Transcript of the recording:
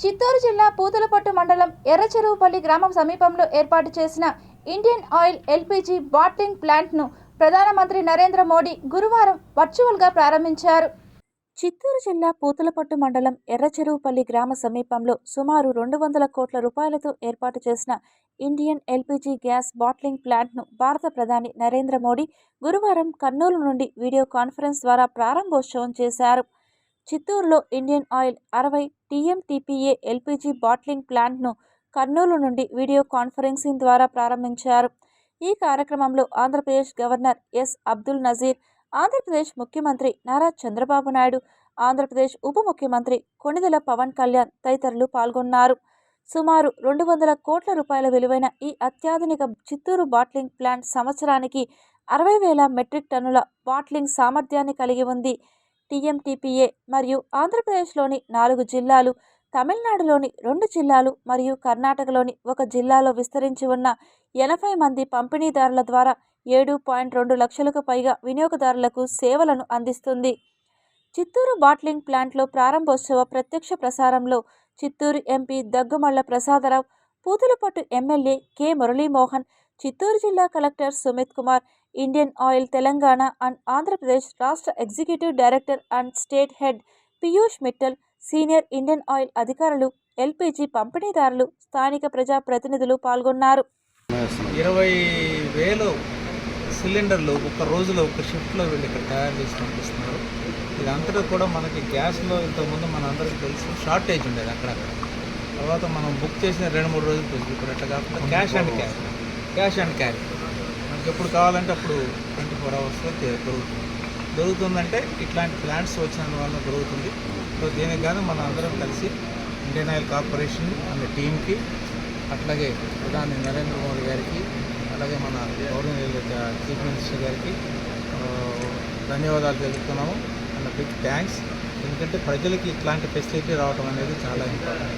చిత్తూరు జిల్లా పూతలపట్టు మండలం ఎర్రచెరువుపల్లి గ్రామం సమీపంలో ఏర్పాటు చేసిన ఇండియన్ ఆయిల్ ఎల్పీజీ బాట్లింగ్ ప్లాంట్ను ప్రధానమంత్రి నరేంద్ర మోడీ గురువారం వర్చువల్గా ప్రారంభించారు. చిత్తూరు జిల్లా పూతలపట్టు మండలం ఎర్రచెరువుపల్లి గ్రామ సమీపంలో సుమారు రెండు వందల కోట్ల రూపాయలతో ఏర్పాటు చేసిన ఇండియన్ ఎల్పీజీ గ్యాస్ బాట్లింగ్ ప్లాంట్ను భారత ప్రధాని నరేంద్ర మోడీ గురువారం కర్నూలు నుండి వీడియో కాన్ఫరెన్స్ ద్వారా ప్రారంభోత్సవం చేశారు. చిత్తూరులో ఇండియన్ ఆయిల్ అరవై టీఎంటీపీఏ ఎల్పీజీ బాట్లింగ్ ప్లాంట్ను కర్నూలు నుండి వీడియో కాన్ఫరెన్సింగ్ ద్వారా ప్రారంభించారు. ఈ కార్యక్రమంలో ఆంధ్రప్రదేశ్ గవర్నర్ ఎస్. అబ్దుల్ నజీర్ ఆంధ్రప్రదేశ్ ముఖ్యమంత్రి నారా చంద్రబాబు నాయుడు ఆంధ్రప్రదేశ్ ఉప ముఖ్యమంత్రి కొణిదెల పవన్ కళ్యాణ్ తదితరులు పాల్గొన్నారు. సుమారు రెండు వందల కోట్ల రూపాయల విలువైన ఈ అత్యాధునిక చిత్తూరు బాట్లింగ్ ప్లాంట్ సంవత్సరానికి అరవై వేల మెట్రిక్ టన్నుల బాట్లింగ్ సామర్థ్యాన్ని కలిగి ఉంది. టీఎంటీపీఏ మరియు ఆంధ్రప్రదేశ్లోని నాలుగు జిల్లాలు తమిళనాడులోని రెండు జిల్లాలు మరియు కర్ణాటకలోని ఒక జిల్లాలో విస్తరించి ఉన్న ఎనభై మంది పంపిణీదారుల ద్వారా ఏడు పాయింట్ రెండు లక్షలకు పైగా వినియోగదారులకు సేవలను అందిస్తుంది. చిత్తూరు బాట్లింగ్ ప్లాంట్లో ప్రారంభోత్సవ ప్రత్యక్ష ప్రసారంలో Chittoor MP Daggumalla Prasadarao Putalapattu MLA K Muralimohan Chittoor జిల్లా collector Sumit Kumar Indian oil Telangana and Andhra Pradesh రాష్ట్ర executive director and state head Piyush Mittal senior Indian oil అధికారులు ఎల్పీజీ పంపిణీదారులు స్థానిక ప్రజా ప్రతినిధులు పాల్గొన్నారు. ఇరవై వేలు సిలిండర్లు ఒక రోజులో ఒక షిఫ్ట్లో వీళ్ళు ఇక్కడ తయారు చేసి పంపిస్తున్నారు. ఇది అంతటా కూడా మనకి గ్యాస్లో ఇంతకుముందు మన అందరికీ తెలుసు షార్టేజ్ ఉండేది అక్కడక్కడ. తర్వాత మనం బుక్ చేసిన రెండు మూడు రోజులు తెలుసు ఇప్పుడు అట్లా కాకుండా cash and carry cash and carry. మనకి ఎప్పుడు కావాలంటే అప్పుడు ట్వంటీ ఫోర్ అవర్స్లో దొరుకుతుంది. దొరుకుతుందంటే ఇట్లాంటి ప్లాంట్స్ వచ్చిన వల్ల దొరుకుతుంది. సో దీనికి కానీ మన అందరం కలిసి ఇండియన్ ఆయిల్ కార్పొరేషన్ అండ్ టీమ్కి అట్లాగే ప్రధాని నరేంద్ర మోడీ గారికి అలాగే మన గవర్నర్ చీఫ్ మినిస్టర్ గారికి ధన్యవాదాలు తెలుపుతున్నాము. అండ్ బిగ్ థ్యాంక్స్ ఎందుకంటే ప్రజలకి ఇట్లాంటి ఫెసిలిటీ రావడం అనేది చాలా ఇంపార్టెంట్